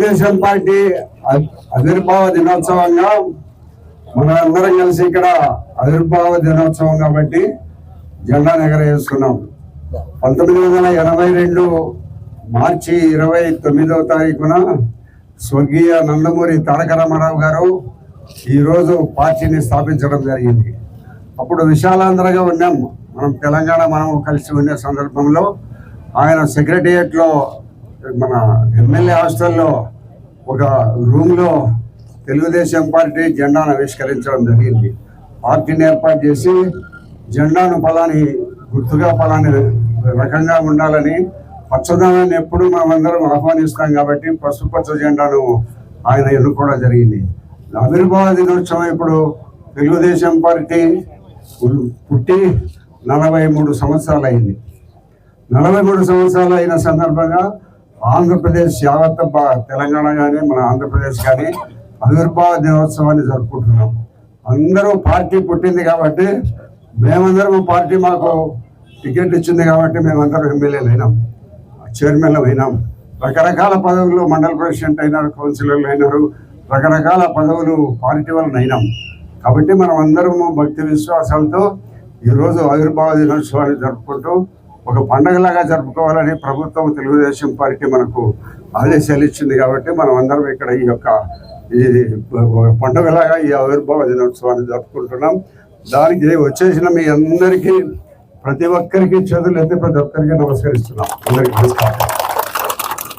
Telugu Desam party ఆవిర్భావ దినోత్సవంగా మన అందరం కలిసి ఇక్కడ ఆవిర్భావ దినోత్సవం కాబట్టి జెండా ఎగరేస్తున్నాం పంతొమ్మిది వందల ఎనభై రెండు మార్చి ఇరవై తొమ్మిదవ తారీఖున స్వర్గీయ నందమూరి తారక రామారావు గారు ఈరోజు పార్టీని స్థాపించడం జరిగింది. అప్పుడు విశాలాంధ్రగా ఉన్నాం. మనం తెలంగాణ మనం కలిసి ఉండే సందర్భంలో ఆయన సెక్రటేరియట్లో మన ఎమ్మెల్యే హాస్టల్లో ఒక రూమ్లో తెలుగుదేశం పార్టీ జెండాను ఆవిష్కరించడం జరిగింది. పార్టీని ఏర్పాటు చేసి జెండాను పలాని గుర్తుగా పలాని రకంగా ఉండాలని పచ్చదనాన్ని ఎప్పుడు మనమందరం ఆహ్వానిస్తాం కాబట్టి పసుపు పచ్చ జెండాను ఆయన ఎన్నుకోవడం జరిగింది. ఆవిర్భావ దినోత్సవం ఇప్పుడు తెలుగుదేశం పార్టీ పుట్టి నలభై మూడు సంవత్సరాలు అయింది నలభై మూడు సంవత్సరాలు అయిన సందర్భంగా ఆంధ్రప్రదేశ్ యావత్ బా- తెలంగాణ కానీ మన ఆంధ్రప్రదేశ్ కానీ ఆవిర్భావ దినోత్సవాన్ని జరుపుకుంటున్నాం. అందరూ పార్టీ పుట్టింది కాబట్టి మేమందరం పార్టీ మాకు టికెట్ ఇచ్చింది కాబట్టి మేమందరం ఎమ్మెల్యేలు అయినాం చైర్మన్లు అయినాం. రకరకాల పదవులు మండల ప్రెసిడెంట్ అయినారు కౌన్సిలర్లు అయినారు రకరకాల పదవులు పార్టీ వలన అయినాం. కాబట్టి మనం అందరము భక్తి విశ్వాసాలతో ఈరోజు ఆవిర్భావ దినోత్సవాన్ని జరుపుకుంటూ ఒక పండగలాగా జరుపుకోవాలని ప్రభుత్వం తెలుగుదేశం పార్టీ మనకు ఆదేశాలు ఇచ్చింది కాబట్టి మనం అందరం ఇక్కడ ఈ యొక్క ఈ ఒక పండుగలాగా ఈ ఆవిర్భావ దినోత్సవాన్ని జరుపుకుంటున్నాం. దానికి వచ్చేసిన మీ అందరికీ ప్రతి ఒక్కరికి చేతులు ఎత్తి ప్రతి ఒక్కరికి నమస్కరిస్తున్నాం. అందరికీ నమస్కారం.